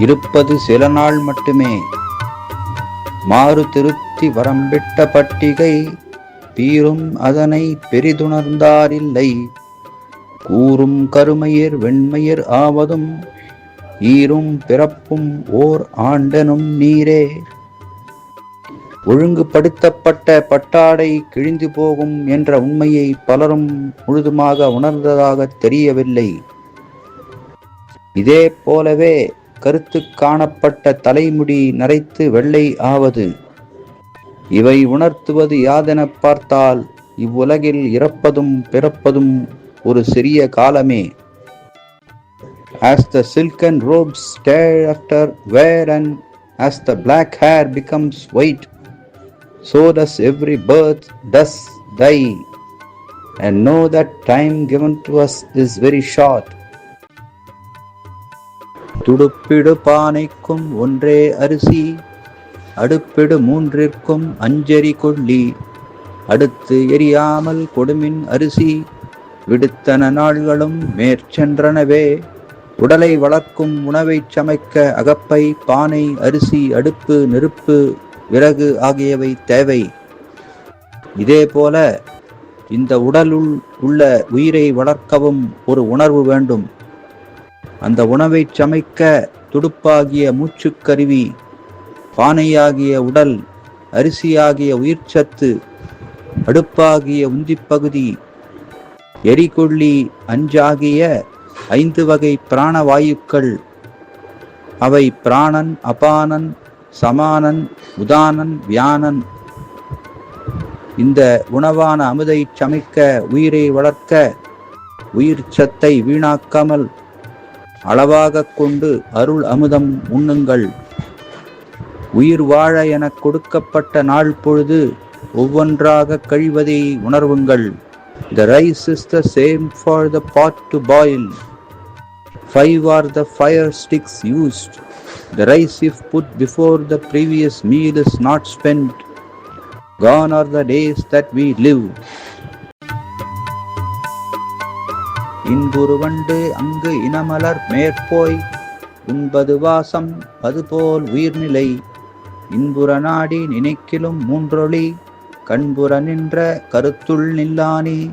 இருப்பது சில நாள் மட்டுமே. மாறு திருத்தி வரம்பிட்ட பட்டிகை பீரும் அதனை பெரிதுணர்ந்தாரில்லை. கூறும் கருமயிர் வெண்மயிர் ஆவதும் ஈரும் பிறப்பும் ஓர் ஆண்டனும் நீரே. ஒழுங்குபடுத்தப்பட்ட பட்டாடை கிழிந்து போகும் என்ற உண்மையை பலரும் முழுதுமாக உணர்ந்ததாக தெரியவில்லை. இதே போலவே கருத்து காணப்பட்ட தலைமுடி நரைத்து வெள்ளை ஆவது இவை உணர்த்துவது யாதென பார்த்தால் இவ்வுலகில் இறப்பதும் பிறப்பதும் ஒரு சிறிய காலமே As the silken robes stare after wear and as the black hair becomes white, so does every birth does die. And know that time given to us is very short. துடுப்பிடு பானைக்கும் ஒன்றே அரிசி அடுப்பிடு மூன்றிற்கும் அஞ்சரி கொள்ளி. அடுத்து எரியாமல் கொடுமின் அரிசி விடுத்தன நாள்களும் மேற்சென்றனவே. உடலை வளர்க்கும் உணவைச் சமைக்க அகப்பை பானை அரிசி அடுப்பு நெருப்பு விறகு ஆகியவை தேவை. இதேபோல இந்த உடலுள் உள்ள உயிரை வளர்க்கவும் ஒரு உணர்வு வேண்டும். அந்த உணவைச் சமைக்க துடுப்பாகிய மூச்சுக்கருவி பானையாகிய உடல் அரிசியாகிய உயிர்ச்சத்து அடுப்பாகிய உந்திப்பகுதி எரிகொள்ளி அஞ்சாகிய ஐந்து வகை பிராணவாயுக்கள். அவை பிராணன் அபானன் சமானன் உதானன் வியானன். இந்த உணவான அமுதை சமைக்க உயிரை வளர்க்க உயிர் சத்தை வீணாக்காமல் அளவாக கொண்டு அருள் அமுதம் உண்ணுங்கள் உயிர் வாழ எனக் கொடுக்கப்பட்ட நாள் பொழுது ஒவ்வொன்றாக கழிவதை உணர்வுங்கள் the rice is the same for the pot to boil five or the fire sticks used the rice if put before the previous meal is not spend gone or the days that we live இன்புருவண்டு அங்கு இனமலர் மேற்போய் உண்பது வாசம் அதுபோல் உயிர்நிலை. இன்புற நாடி நினைக்கிலும் மூன்றொளி கண்புற நின்ற கருத்துள் நில்லானி.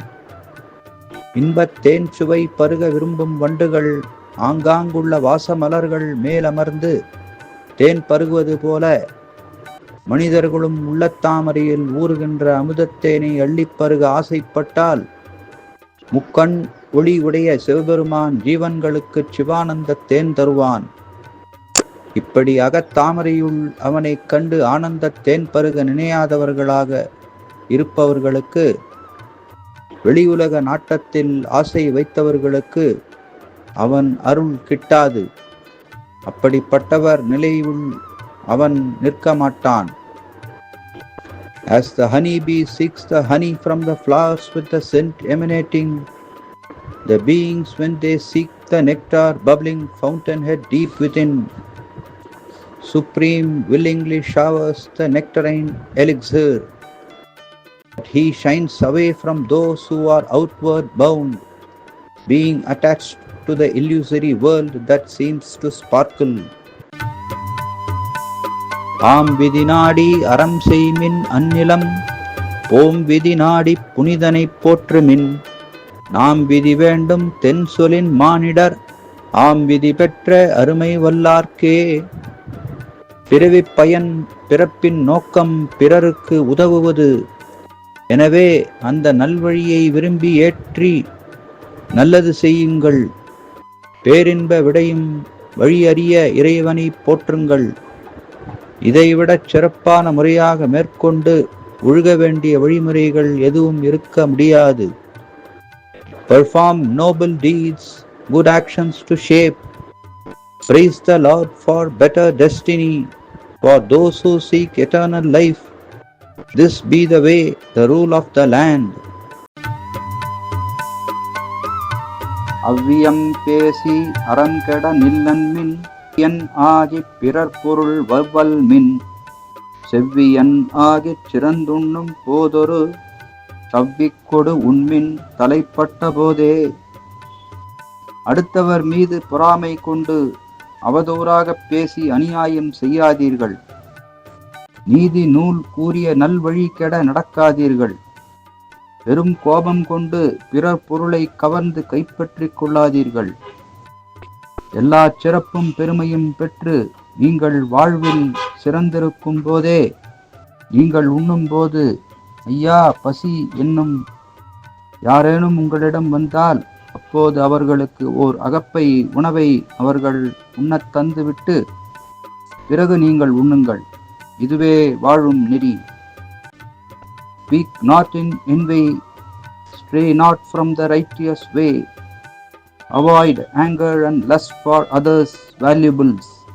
இன்பத்தேன் சுவை பருக விரும்பும் வண்டுகள் ஆங்காங்குள்ள வாசமலர்கள் மேலமர்ந்து தேன் பருகுவது போல. மனிதர்களும் உள்ளத்தாமரையில் ஊறுகின்ற அமுதத்தேனை அள்ளிப்பருக ஆசைப்பட்டால் முக்கண் ஒளி உடைய சிவபெருமான் ஜீவன்களுக்கு சிவானந்த தேன் தருவான். இப்படி அகத்தாமரையுள் அவனைக் கண்டு ஆனந்த தேன் பருக நினையாதவர்களாக இருப்பவர்களுக்கு வெளியுலக நாட்டத்தில் ஆசை வைத்தவர்களுக்கு அவன் அருள் கிட்டாது. அப்படிப்பட்டவர் நிலையுள் அவன் நிற்க மாட்டான் As the honey bee seeks the honey from the flowers with the scent emanating, the beings when they seek the nectar bubbling fountainhead deep within, Supreme willingly showers the nectarine elixir. But he shines away from those who are outward bound, being attached to the illusory world that seems to sparkle. ஆம் விதி நாடி அறம் செய்மின் அந்நிலம் ஓம் விதி நாடி புனிதனைப் போற்றுமின் நாம் விதி வேண்டும் தென் சொலின் மானிடர் ஆம் விதி பெற்ற அருமை வல்லார்க்கே. பிறவி பயன் பிறப்பின் நோக்கம் பிறருக்கு உதவுவது. எனவே அந்த நல்வழியை விரும்பி ஏற்றி நல்லது செய்யுங்கள். பேரின்ப விடையும் வழியறிய இறைவனை போற்றுங்கள். இதைவிடச் சிறப்பான முறையாக மேற்கொண்டு ஒழுக வேண்டிய வழிமுறைகள் எதுவும் இருக்க முடியாது perform noble deeds good actions to shape praise the lord for better destiny for those who seek eternal life this be the way the rule of the land அவ்வியம் பேசி அறங்கட நில்லன்மின் என் ஆகி பிறர் பொருள் வவ்வல் மின். செவ்வியன் ஆகி சிறந்துண்ணும் போதொரு தவ்விக்கொடு உண்மின் தலைப்பட்ட போதே. அடுத்தவர் மீது பொறாமை கொண்டு அவதூறாகப் பேசி அநியாயம் செய்யாதீர்கள். நீதி நூல் கூறிய நல்வழி கெட நடக்காதீர்கள். பெரும் கோபம் கொண்டு பிறர் பொருளை கவர்ந்து கைப்பற்றிக் கொள்ளாதீர்கள். எல்லா சிறப்பும் பெருமையும் பெற்று நீங்கள் வாழ்வில் சிறந்திருக்கும் போதே நீங்கள் உண்ணும்போது ஐயா பசி என்னும் யாரேனும் உங்களிடம் வந்தால் அப்போது அவர்களுக்கு ஓர் அகப்பை உணவை அவர்கள் உண்ணத் தந்துவிட்டு பிறகு நீங்கள் உண்ணுங்கள். இதுவே வாழும் நெறி. Weak not in an envy, stray not from the righteous way Avoid anger and lust for others' valuables.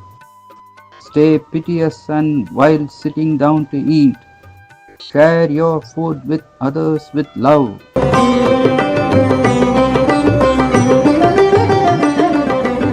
Stay piteous and while sitting down to eat, share your food with others with love.